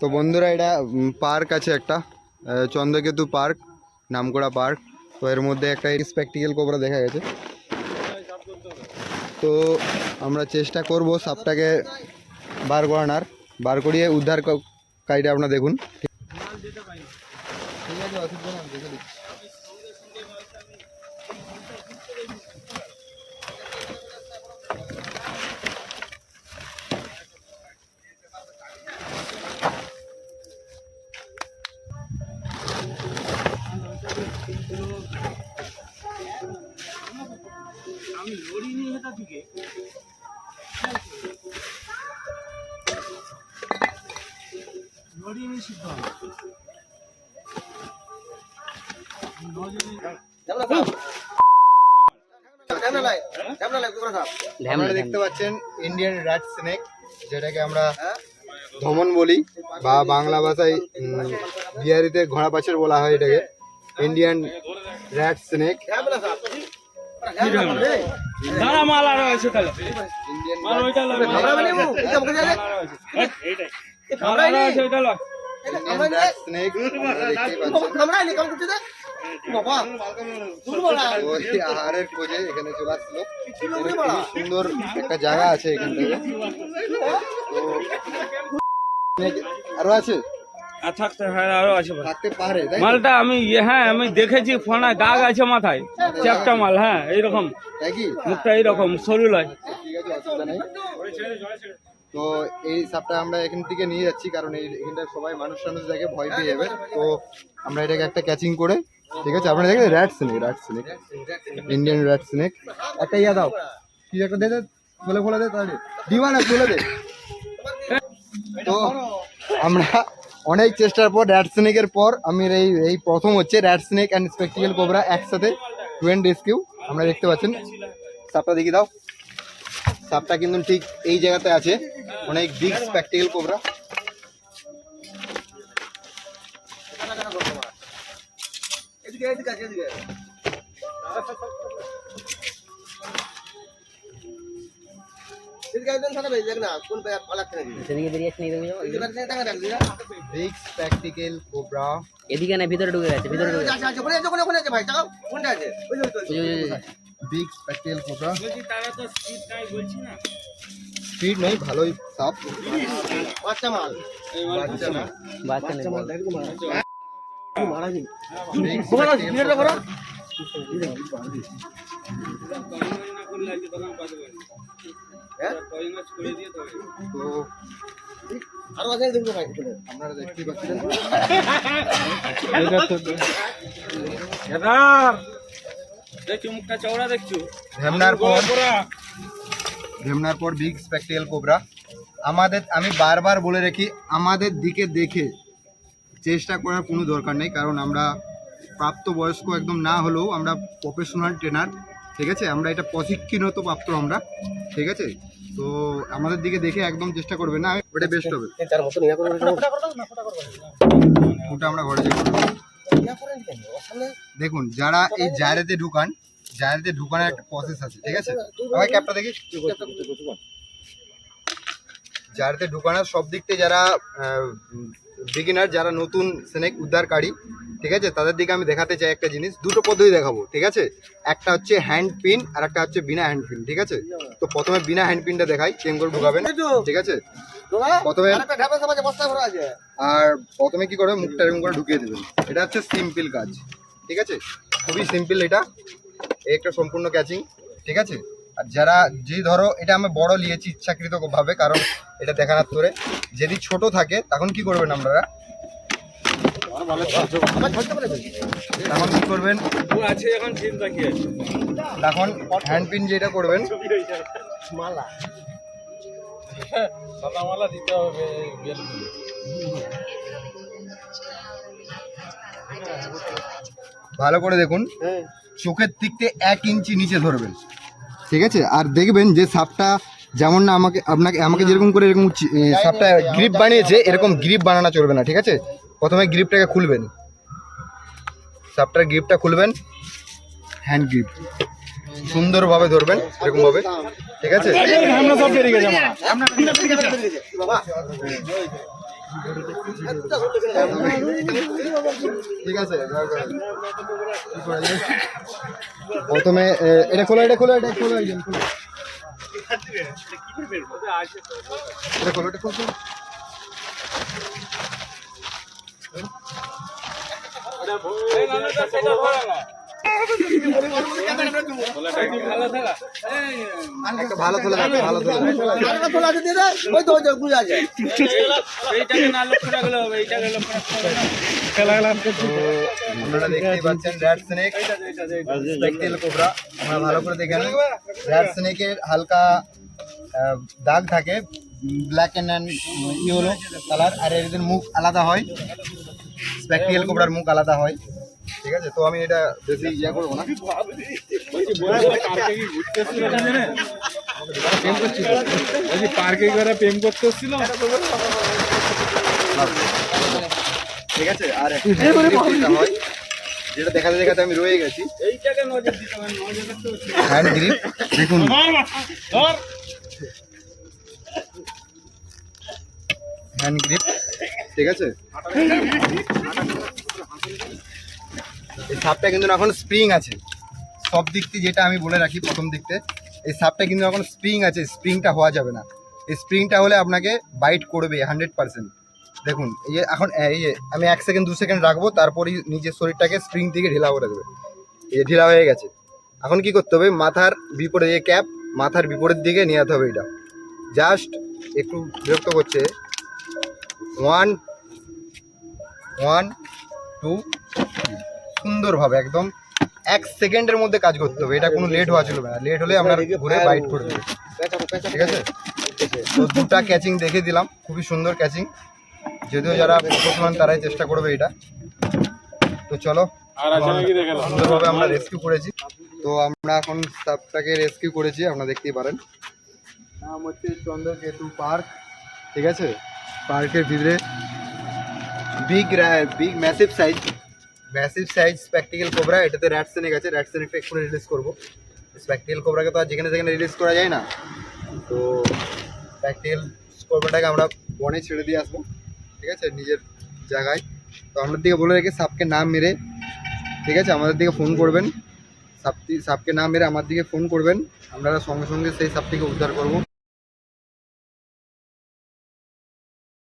তো বন্ধুরা এটা পার্ক আছে একটা চন্দ্রকেতু পার্ক নামকোড়া পার্ক। তো এর মধ্যে একটা স্পেকটিক্যাল কোবরা দেখা গেছে। তো আমরা চেষ্টা করব সাপটাকে বার করানোর। বার করিয়ে উদ্ধার কাজটা আপনার দেখুন। ঠিক আছে, অসুবিধা দেখে দিচ্ছি। লড়ি নিয়ে সিদ্ধ আপনারা দেখতে পাচ্ছেন ইন্ডিয়ান র্যাট স্নেক যেটাকে আমরা ধমন বলি বা বাংলা ভাষায় বিহারিতে ঘোড়া পাছের বলা হয় এটাকে। Indian rat snake Indian rat snake দেখতেই পাচ্ছেন ওই আহারের খোঁজে এখানে চলে এখানে সুন্দর একটা জায়গা আছে এখান থেকে। আরও আছে? আর থাকতে হ্যাঁ আরও আছে। মালটা আমি ইয়ে, হ্যাঁ আমি দেখেছি ফোনা দাগ আছে মাথায় চ্যাপটা মাল হ্যাঁ এইরকম। মুখটা এইরকম সরু লয়। অসুবিধা নেই। তো এই সাপটা আমরা এখান থেকে নিয়ে যাচ্ছি কারণ এই এখানটা সবাই মানুষ টানুষ দেখে ভয় পেয়ে যাবে। তো আমরা এটাকে একটা ক্যাচিং করে ঠিক আছে? আপনারা দেখেন rat snake rat snake Indian rat snake একটা ইয়া দাও কি একটা দে দে বলে বলে দে তাহলে। দিবা না তুলে দে। তো আমরা অনেক চেষ্টার পর র্যাট স্নেকের পর আমি এই এই প্রথম হচ্ছে rat snake and spectacled cobra একসাথে টুয়েন রেস্কিউ আমরা দেখতে পাচ্ছেন। সাপটা দেখি দাও। সাপটা কিন্তু ঠিক এই জায়গাতে আছে। অনেক বিগ স্পেকটিক্যাল কোবরা বেরিয়ে আসছে এদিকে। এদিকে না ভিতরে ঢুকে গেছে ভিতরে ঢুকে। বিগ স্পেকটিক্যাল কোবরা স্পিড নাই না। স্পিড নেই ভালোই সাপ এই মাল। বাচ্চা না। বাচ্চা বিগ স্পেকটিক্যাল টয়িং ঢেমনার পর বিগ আমাদের, আমি বারবার বলে রাখি, আমাদের দিকে দেখে চেষ্টা করার কোনো দরকার নেই, কারণ আমরা প্রাপ্তবয়স্ক একদম না হলেও আমরা প্রফেশনাল ট্রেনার ঠিক আছে? আমরা এটা প্রশিক্ষিত প্রাপ্ত আমরা ঠিক আছে? তো আমাদের দিকে দেখে একদম চেষ্টা করবে না ওটা বেস্ট হবে। ওটা আমরা ঘরে দেখুন যারা এই জায়গাতে ঢুকান জায়গাতে ঢুকানোর একটা প্রসেস আছে ঠিক আছে? আমাকে ক্যাপটা দেখি। জায়গাতে ঢুকানোর সব দিক থেকে যারা বিগিনার যারা নতুন স্নেক উদ্ধারকারী ঠিক আছে? তাদের দিকে আমি দেখাতে চাই একটা জিনিস। দুটো পদ্ধতি দেখাবো ঠিক আছে? একটা হচ্ছে হ্যান্ড পিন আর একটা হচ্ছে বিনা হ্যান্ড পিন ঠিক আছে? তো প্রথমে বিনা হ্যান্ড পিনটা দেখাই চেন করে ঢুকাবেন ঠিক আছে? প্রথমে আর প্রথমে কি করবে মুখটা এরকম করে ঢুকিয়ে দেবেন। এটা হচ্ছে সিম্পল কাজ ঠিক আছে? খুবই সিম্পল এটা। এই একটা সম্পূর্ণ ক্যাচিং ঠিক আছে? আর যারা যে ধরো এটা আমি বড় নিয়েছি ইচ্ছাকৃতভাবে কারণ এটা দেখানোর তোরে যদি ছোট থাকে, তখন কি করবেন আপনারা? তখন কি করবেন? এখন হ্যান্ড পিন যেটা করবেন। ভালো করে দেখুন। চোখের দিক থেকে এক ইঞ্চি নিচে ধরবেন। ঠিক আছে? আর দেখবেন যে সাপটা যেমন না আমাকে আপনাকে আমাকে যেরকম করে এরকম সাপটা গ্রিপ বানিয়েছে এরকম গ্রিপ বানানো চলবে না ঠিক আছে? প্রথমে গ্রিপটাকে খুলবেন। সাপটার গ্রিপটা খুলবেন। হ্যান্ড গ্রিপ সুন্দরভাবে ধরবেন এরকমভাবে ঠিক আছে? ঠিক আছে? প্রথমে এটা খোলো এটা খোলো এটা খোলো। এটা খোলো এটা এইটাকে লক্ষ্য রাখলে হবে না। তো স্নেক ভালো স্নেকের হালকা দাগ থাকে ব্ল্যাক অ্যান্ড ইয়েলো কালার আর এদের মুখ আলাদা হয় স্পেকটেল কোবরার মুখ আলাদা হয়। ঠিক আছে তো আমি এটা বেশি ইয়ে করব না। পার্কে করে প্রেম করতে ঠিক আছে আর হয় যেটা দেখাতে দেখাতে আমি রয়ে গেছি। হ্যান্ড গ্রিপ দেখুন। হ্যান্ড গ্রিপ ঠিক আছে? এই সাপটা কিন্তু এখন স্প্রিং আছে। সব দিক থেকে যেটা আমি বলে রাখি প্রথম দিকতে, এই সাপটা কিন্তু এখন স্প্রিং আছে স্প্রিংটা হওয়া যাবে না। এই স্প্রিংটা হলে আপনাকে বাইট করবে হান্ড্রেড পার্সেন্ট দেখুন, এই যে এখন, এই যে আমি এক সেকেন্ড দু সেকেন্ড রাখব, তারপরেই নিজের শরীরটাকে স্প্রিং থেকে ঢিলা করে দেবে। এই ঢিলা হয়ে গেছে। এখন কি করতে হবে? মাথার বিপরীত এই ক্যাপ মাথার বিপরীত দিকে নিয়ে যেতে হবে এটা। জাস্ট একটু বিরক্ত করছে। ওয়ান ওয়ান টু সুন্দরভাবে একদম এক সেকেন্ডের মধ্যে কাজ করতে হবে। এটা কোনো লেট হওয়া চলবে না। লেট হলে আপনার ঘুরে বাইট করে দেবে। ঠিক আছে? তো দুটা ক্যাচিং দেখে দিলাম। খুবই সুন্দর ক্যাচিং যদিও যারা প্রফেশনাল তারাই চেষ্টা করবে এটা। তো চলো সুন্দরভাবে আমরা রেস্কিউ করেছি। তো আমরা এখন সাপটাকে রেস্কিউ করেছি আপনারা দেখতেই পারেন। নাম হচ্ছে চন্দ্রকেতু পার্ক। ঠিক আছে? পার্কের ভিতরে big big massive size massive size spectacled cobra এটাতে র্যাট স্নেক আছে র্যাট এক্ষুনি রিলিজ করব। স্প্যাকটিক্যাল কোবরাকে তো আর যেখানে সেখানে রিলিজ করা যায় না। তো স্প্যাকটিক্যাল কোবরাটাকে আমরা বনে ছেড়ে দিয়ে আসব, ঠিক আছে? নিজের জায়গায়। তো আমাদের দিকে বলে রেখে সাপকে নাম মেরে, ঠিক আছে? আমাদের দিকে ফোন করবেন। সাপটি সাপকে না মেরে আমার দিকে ফোন করবেন। আপনারা সঙ্গে সঙ্গে সেই সাপটিকে উদ্ধার করব।